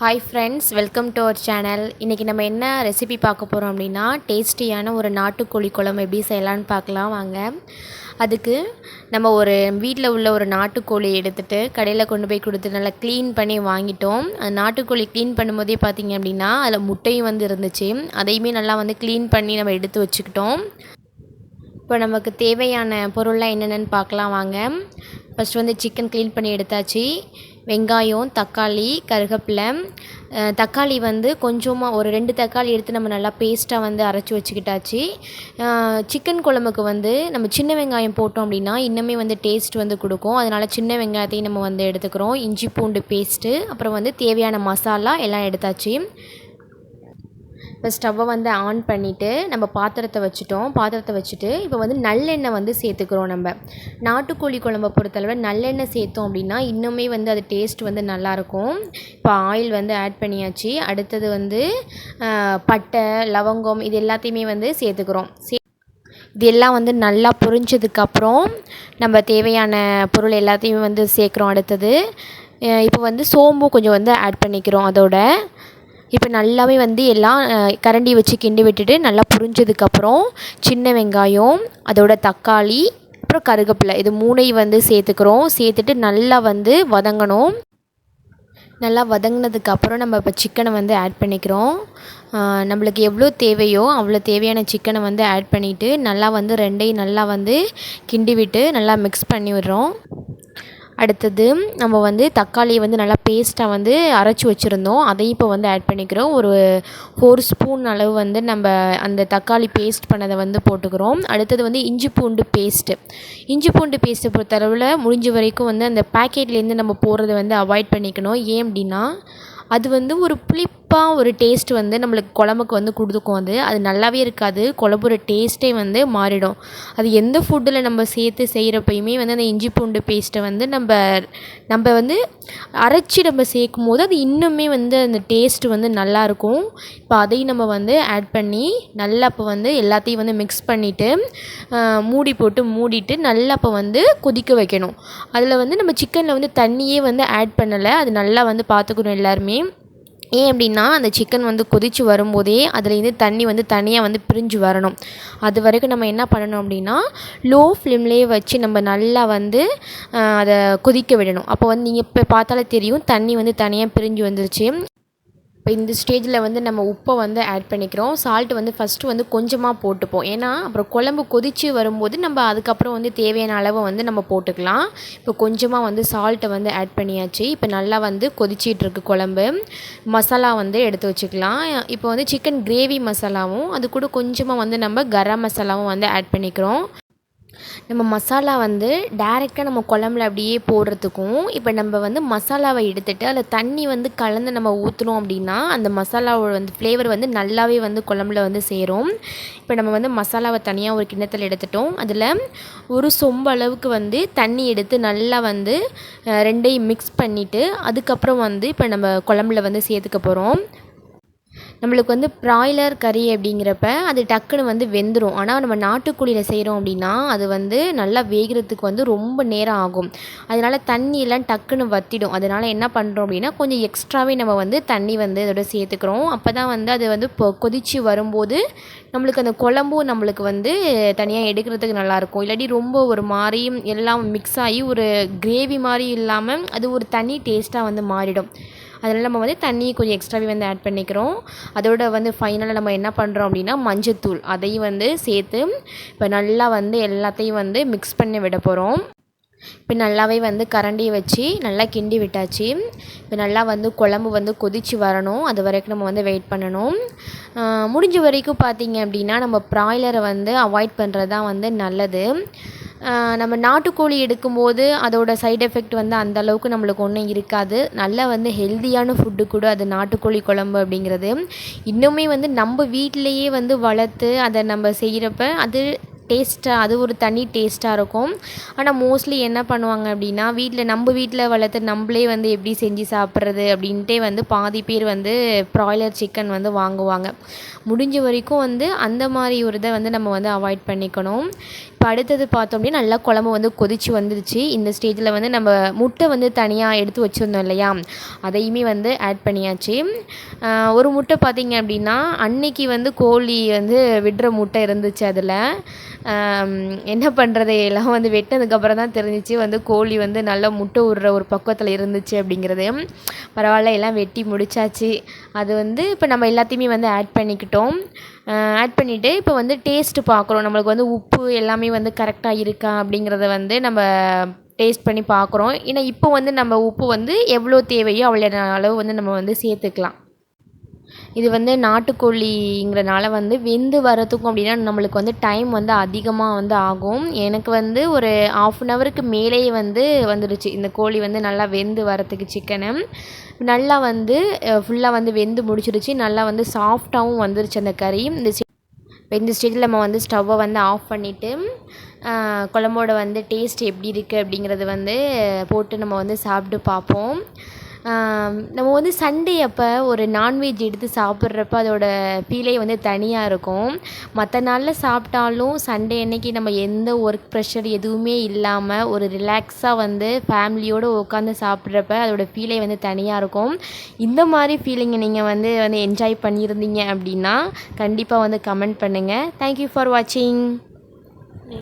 Hi friends welcome to our channel இன்றைக்கி நம்ம என்ன ரெசிபி பார்க்க போகிறோம் அப்படின்னா டேஸ்டியான ஒரு நாட்டுக்கோழி குழம்பு எப்படி செய்யலான்னு பார்க்கலாம் வாங்க. அதுக்கு நம்ம ஒரு வீட்டில் உள்ள ஒரு நாட்டுக்கோழி எடுத்துகிட்டு கடையில் கொண்டு போய் கொடுத்து நல்லா க்ளீன் பண்ணி வாங்கிட்டோம். அந்த நாட்டுக்கோழி க்ளீன் பண்ணும்போதே பார்த்திங்க அப்படின்னா அதில் முட்டையும் வந்து இருந்துச்சு. அதையுமே நல்லா வந்து க்ளீன் பண்ணி நம்ம எடுத்து வச்சுக்கிட்டோம். இப்போ நமக்கு தேவையான பொருள்லாம் என்னென்னு பார்க்கலாம் வாங்க. ஃபஸ்ட் வந்து சிக்கன் க்ளீன் பண்ணி எடுத்தாச்சு. வெங்காயம் தக்காளி கருகப்பிலை தக்காளி வந்து கொஞ்சமாக ஒரு ரெண்டு தக்காளி எடுத்து நம்ம நல்லா பேஸ்ட்டாக வந்து அரைச்சி வச்சுக்கிட்டாச்சு. சிக்கன் குழம்புக்கு வந்து நம்ம சின்ன வெங்காயம் போட்டோம் அப்படின்னா இன்னுமே வந்து டேஸ்ட் வந்து கொடுக்கும். அதனால் சின்ன வெங்காயத்தையும் நம்ம வந்து எடுத்துக்கிறோம். இஞ்சி பூண்டு பேஸ்ட்டு அப்புறம் வந்து தேவையான மசாலா எல்லாம் எடுத்தாச்சு. இப்போ ஸ்டவ்வை வந்து ஆன் பண்ணிவிட்டு நம்ம பாத்திரத்தை வச்சுட்டோம். பாத்திரத்தை வச்சுட்டு இப்போ வந்து நல்லெண்ணெய் வந்து சேர்த்துக்கிறோம் நம்ம. நாட்டுக்கோழி குழம்பை பொறுத்தளவு நல்லெண்ணெய் சேர்த்தோம் அப்படின்னா இன்னுமே வந்து அது டேஸ்ட் வந்து நல்லாயிருக்கும். இப்போ ஆயில் வந்து ஆட் பண்ணியாச்சு. அடுத்தது வந்து பட்டை லவங்கம் இது எல்லாத்தையுமே வந்து சேர்த்துக்கிறோம். சே இதெல்லாம் வந்து நல்லா புரிஞ்சதுக்கப்புறம் நம்ம தேவையான பொருள் எல்லாத்தையுமே வந்து சேர்க்குறோம். அடுத்தது இப்போ வந்து சோம்பு கொஞ்சம் வந்து ஆட் பண்ணிக்கிறோம் அதோட. இப்போ நல்லாவே வந்து எல்லாம் கரண்டி வச்சு கிண்டி விட்டுட்டு நல்லா புரிஞ்சதுக்கப்புறம் சின்ன வெங்காயம் அதோட தக்காளி அப்புறம் கருவேப்பிலை இது மூணையும் வந்து சேர்த்துக்கிறோம். சேர்த்துட்டு நல்லா வந்து வதங்கணும். நல்லா வதங்கினதுக்கு அப்புறம் நம்ம இப்போ சிக்கனை வந்து ஆட் பண்ணிக்கிறோம். நம்மளுக்கு எவ்வளோ தேவையோ அவ்வளோ தேவையான சிக்கனை வந்து ஆட் பண்ணிவிட்டு நல்லா வந்து ரெண்டையும் நல்லா வந்து கிண்டி விட்டு நல்லா மிக்ஸ் பண்ணி விடுறோம் அடுத்தது நம்ம வந்து தக்காளியை வந்து நல்லா பேஸ்ட்டாக வந்து அரைச்சி வச்சுருந்தோம். அதையும் இப்போ வந்து ஆட் பண்ணிக்கிறோம். ஒரு ஃபோர் ஸ்பூன் அளவு வந்து நம்ம அந்த தக்காளி பேஸ்ட் பண்ணதை வந்து போட்டுக்கிறோம். அடுத்தது வந்து இஞ்சி பூண்டு பேஸ்ட்டு இஞ்சி பூண்டு பேஸ்ட்டை பொறுத்தளவில் முடிஞ்ச வரைக்கும் வந்து அந்த பேக்கெட்லேருந்து நம்ம போடுறத வந்து அவாய்ட் பண்ணிக்கணும். ஏன் அப்படின்னா அது வந்து ஒரு புளிப்பாக ஒரு டேஸ்ட் வந்து நம்மளுக்கு குழம்புக்கு வந்து கொடுத்துக்கும் அது. அது நல்லாவே இருக்காது. குழம்போட டேஸ்ட்டே வந்து மாறிடும். அது எந்த ஃபுட்டில் நம்ம சேர்த்து செய்கிறப்பயுமே வந்து அந்த இஞ்சி பூண்டு பேஸ்ட்டை வந்து நம்ம நம்ம வந்து அரைச்சி நம்ம சேர்க்கும் போது அது இன்னுமே வந்து அந்த டேஸ்ட் வந்து நல்லாயிருக்கும் இப்போ அதையும் நம்ம வந்து ஆட் பண்ணி நல்லா இப்போ வந்து எல்லாத்தையும் வந்து மிக்ஸ் பண்ணிவிட்டு மூடி போட்டு மூடிட்டு நல்லா இப்போ வந்து கொதிக்க வைக்கணும். அதில் வந்து நம்ம சிக்கனில் வந்து தண்ணியே வந்து ஆட் பண்ணலை. அது நல்லா வந்து பார்த்துக்கணும் எல்லாருமே. ஏன் அப்படின்னா அந்த சிக்கன் வந்து கொதித்து வரும்போதே அதுலேருந்து தண்ணி வந்து தனியாக வந்து பிரிஞ்சு வரணும். அது வரைக்கும் நம்ம என்ன பண்ணணும் அப்படின்னா லோ ஃப்ளேம்லேயே வச்சு நம்ம நல்லா வந்து அதை கொதிக்க விடணும். அப்போ வந்து நீங்கள் இப்போ பார்த்தாலே தெரியும் தண்ணி வந்து தனியாக பிரிஞ்சு வந்துருச்சு. இப்போ இந்த ஸ்டேஜில் வந்து நம்ம உப்பை வந்து ஆட் பண்ணிக்கிறோம். சால்ட் வந்து ஃபஸ்ட்டு வந்து கொஞ்சமாக போட்டுப்போம். ஏன்னா அப்புறம் குழம்பு கொதித்து வரும்போது நம்ம அதுக்கப்புறம் வந்து தேவையான அளவு வந்து நம்ம போட்டுக்கலாம். இப்போ கொஞ்சமாக வந்து சால்ட்டை வந்து ஆட் பண்ணியாச்சு. இப்போ நல்லா வந்து கொதிச்சிட்ருக்கு குழம்பு. மசாலா வந்து எடுத்து வச்சுக்கலாம். இப்போ வந்து சிக்கன் கிரேவி மசாலாவும் அது கூட கொஞ்சமாக வந்து நம்ம கரம் மசாலாவும் வந்து ஆட் பண்ணிக்கிறோம். நம்ம மசாலா வந்து டைரெக்டாக நம்ம குழம்புல அப்படியே போடுறதுக்கும் இப்போ நம்ம வந்து மசாலாவை எடுத்துகிட்டு அதில் தண்ணி வந்து கலந்து நம்ம ஊற்றுனோம் அப்படின்னா அந்த மசாலாவோட வந்து ஃப்ளேவர் வந்து நல்லாவே வந்து குழம்புல வந்து சேரும். இப்போ நம்ம வந்து மசாலாவை தனியாக ஒரு கிண்ணத்தில் எடுத்துட்டோம். அதில் ஒரு சொம்பு அளவுக்கு வந்து தண்ணி எடுத்து நல்லா வந்து ரெண்டையும் மிக்ஸ் பண்ணிவிட்டு அதுக்கப்புறம் வந்து இப்போ நம்ம குழம்புல வந்து சேர்த்துக்க போகிறோம் நம்மளுக்கு வந்து ப்ராய்லர் கறி அப்படிங்கிறப்ப அது டக்குன்னு வந்து வெந்துடும் ஆனால் நம்ம நாட்டுக்கோழியில் செய்கிறோம் அப்படின்னா அது வந்து நல்லா வேகிறதுக்கு வந்து ரொம்ப நேரம் ஆகும். அதனால் தண்ணியெல்லாம் டக்குன்னு வத்திடும். அதனால் என்ன பண்ணுறோம் அப்படின்னா கொஞ்சம் எக்ஸ்ட்ராவே நம்ம வந்து தண்ணி வந்து அதோட சேர்த்துக்கிறோம். அப்போ தான் வந்து அது வந்து இப்போ கொதித்து வரும்போது நம்மளுக்கு அந்த குழம்பும் நம்மளுக்கு வந்து தனியாக எடுக்கிறதுக்கு நல்லாயிருக்கும் இல்லாட்டி ரொம்ப ஒரு மாதிரி எல்லாம் மிக்ஸ் ஆகி ஒரு கிரேவி மாதிரி இல்லாமல் அது ஒரு தனி டேஸ்ட்டாக வந்து மாறிடும். அதனால் நம்ம வந்து தண்ணி கொஞ்சம் எக்ஸ்ட்ராவே வந்து ஆட் பண்ணிக்கிறோம். அதோட வந்து ஃபைனலாக நம்ம என்ன பண்ணுறோம் அப்படின்னா மஞ்சத்தூள் அதையும் வந்து சேர்த்து இப்போ நல்லா வந்து எல்லாத்தையும் வந்து மிக்ஸ் பண்ணி விட போகிறோம் இப்போ நல்லாவே வந்து கரண்டியை வச்சு நல்லா கிண்டி விட்டாச்சு. இப்போ நல்லா வந்து குழம்பு வந்து கொதித்து வரணும். அது வரைக்கும் நம்ம வந்து வெயிட் பண்ணணும். முடிஞ்ச வரைக்கும் பார்த்திங்க அப்படின்னா நம்ம ப்ராய்லரை வந்து அவாய்ட் பண்ணுறது தான் வந்து நல்லது. நம்ம நாட்டுக்கோழி எடுக்கும்போது அதோட சைடு எஃபெக்ட் வந்து அந்த அளவுக்கு நம்மளுக்கு ஒன்றும் இருக்காது. நல்ல வந்து ஹெல்தியான ஃபுட்டு கூட அது நாட்டுக்கோழி குழம்பு அப்படிங்கிறது. இன்னுமே வந்து நம்ம வீட்டிலையே வந்து வளர்த்து அதை நம்ம செய்கிறப்ப அது டேஸ்ட்டாக அது ஒரு தனி டேஸ்ட்டாக இருக்கும். ஆனால் மோஸ்ட்லி என்ன பண்ணுவாங்க அப்படின்னா வீட்டில் நம்ம வீட்டில் வளர்த்து நம்மளே வந்து எப்படி செஞ்சு சாப்பிட்றது அப்படின்ட்டே வந்து பாதி பேர் வந்து ப்ராய்லர் சிக்கன் வந்து வாங்குவாங்க. முடிஞ்ச வரைக்கும் வந்து அந்த மாதிரி ஒரு இதை வந்து நம்ம வந்து அவாய்ட் பண்ணிக்கணும். இப்போ அடுத்தது பார்த்தோம் அப்படின்னா நல்லா குழம்பு வந்து கொதிச்சு வந்துருச்சு. இந்த ஸ்டேஜில் வந்து நம்ம முட்டை வந்து தனியாக எடுத்து வச்சுருந்தோம் இல்லையா? அதையுமே வந்து ஆட் பண்ணியாச்சு. ஒரு முட்டை பார்த்திங்க அப்படின்னா அன்னைக்கு வந்து கோழி வந்து விடுற முட்டை இருந்துச்சு அதில். என்ன பண்ணுறது எல்லாம் வந்து வெட்டினதுக்கப்புறம் தான் தெரிஞ்சிச்சு. வந்து கோழி வந்து நல்லா முட்டை விடுற ஒரு பக்குவத்தில் இருந்துச்சு அப்படிங்கிறது பரவாயில்ல எல்லாம் வெட்டி முடிச்சாச்சு. அது வந்து இப்போ நம்ம எல்லாத்தையுமே வந்து ஆட் பண்ணிக்கிட்டோம். ஆட் பண்ணிவிட்டு இப்போ வந்து டேஸ்ட்டு பார்க்குறோம். நம்மளுக்கு வந்து உப்பு எல்லாமே வந்து கரெக்டாக இருக்கா அப்படிங்கிறத வந்து நம்ம டேஸ்ட் பண்ணி பார்க்குறோம். ஏன்னா இப்போ வந்து நம்ம உப்பு வந்து எவ்வளோ தேவையோ அவ்வளோ அளவு வந்து நம்ம வந்து சேர்த்துக்கலாம். இது வந்து நாட்டுக்கோழிங்கிறனால வந்து வெந்து வரத்துக்கும் அப்படின்னா நம்மளுக்கு வந்து டைம் வந்து அதிகமாக வந்து ஆகும். எனக்கு வந்து ஒரு ஆஃப் அன் ஹவருக்கு மேலேயே வந்து வந்துடுச்சு இந்த கோழி வந்து நல்லா வெந்து வரத்துக்கு சிக்கனு. நல்லா வந்து ஃபுல்லாக வந்து வெந்து முடிச்சிருச்சு. நல்லா வந்து சாஃப்டாகவும் வந்துருச்சு அந்த கறி. இந்த சி- இந்த ஸ்டேஜில் நம்ம வந்து ஸ்டவ்வை வந்து ஆஃப் பண்ணிவிட்டு குழம்போட வந்து டேஸ்ட் எப்படி இருக்குது அப்படிங்கிறது வந்து போட்டு நம்ம வந்து சாப்பிட்டு பார்ப்போம். நம்ம வந்து சண்டே அப்போ ஒரு நான்வெஜ் எடுத்து சாப்பிட்றப்ப அதோட ஃபீலே வந்து தனியாக இருக்கும். மற்ற நாளில் சாப்பிட்டாலும் சண்டே அன்னைக்கு நம்ம எந்த ஒர்க் ப்ரெஷர் எதுவுமே இல்லாமல் ஒரு ரிலாக்ஸாக வந்து ஃபேமிலியோடு உட்காந்து சாப்பிட்றப்ப அதோட ஃபீலே வந்து தனியாக இருக்கும். இந்த மாதிரி ஃபீலிங்கை நீங்கள் வந்து வந்து என்ஜாய் பண்ணியிருந்தீங்க அப்படின்னா கண்டிப்பாக வந்து கமெண்ட் பண்ணுங்கள் தேங்க்யூ ஃபார் வாட்சிங்